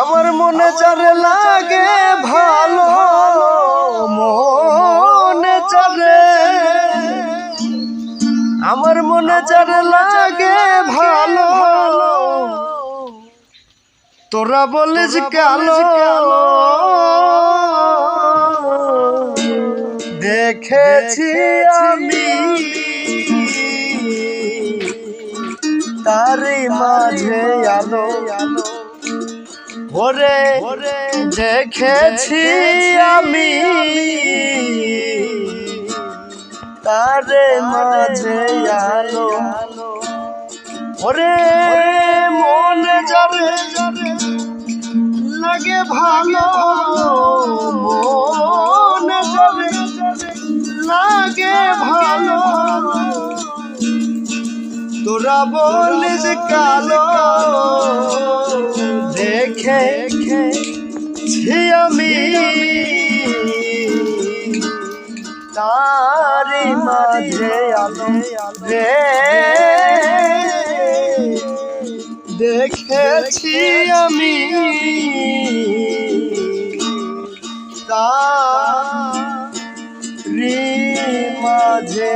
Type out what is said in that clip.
আমার মনে চারে লাগে ভালো, মনে চারে আমার মনে চারে লাগে ভালো। তোরা বলিস কালো দেখেছি আমি। তারই মাঝে আলো। ওরে দেখেছি আমি তারে মাঝে আলো। ওরে মনে যাবে লাগে ভালো, মনে যাবে লাগে ভালো। তোরা বলিস কালো দেখেছি আমি তারি মাঝে আলে দেখেছি আমি তারি মাঝে